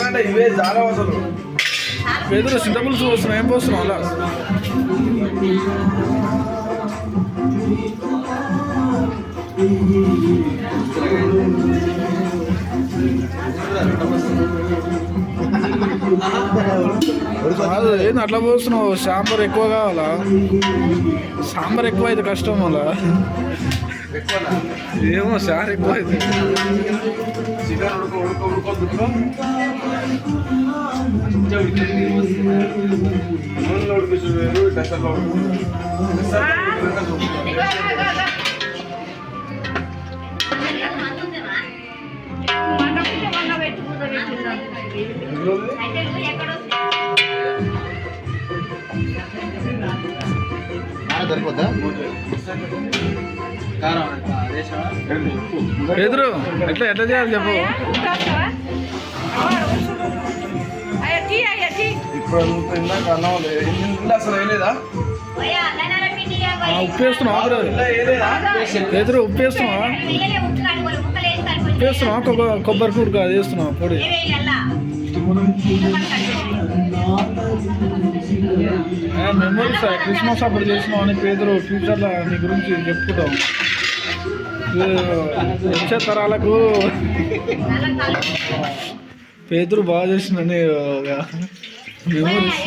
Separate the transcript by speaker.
Speaker 1: అంటే ఇవే చాలా అసలు.
Speaker 2: పేదలు సింటబుల్స్ పోస్తున్నావు ఏం పోస్తున్నావు అలా? ఏంది అట్లా పోస్తున్నావు? సాంబార్ ఎక్కువ కావాలా? సాంబార్ ఎక్కువ అయితే కష్టం అలా? ఏమో సార్ ఎక్కువ అయితే.
Speaker 3: సరిపోద్దా?
Speaker 2: ఎదురు ఎట్లా ఎట్లా చేయాలి చెప్పు.
Speaker 1: ఇప్పుడు ఇందాక అన్నం అసలు వేయలేదా?
Speaker 2: ఆ, ఉప్పు వేస్తున్నావా బ్రో?
Speaker 1: ఇలా వేయలేదా?
Speaker 2: ఎదురు ఉప్పు వేస్తున్నావా ఉప్పు వేస్తున్నావా కొబ్బరి కొబ్బరి కూడు అది వేస్తున్నావా పొడి. మెమరీస్ క్రిస్మస్ అప్పుడు చేసినావు అని పేదరు ఫ్యూచర్లో నీ గురించి చెప్పుకుంటాం. వచ్చే తరాలకు పేదరు బాగా చేసిందని మెమరీస్.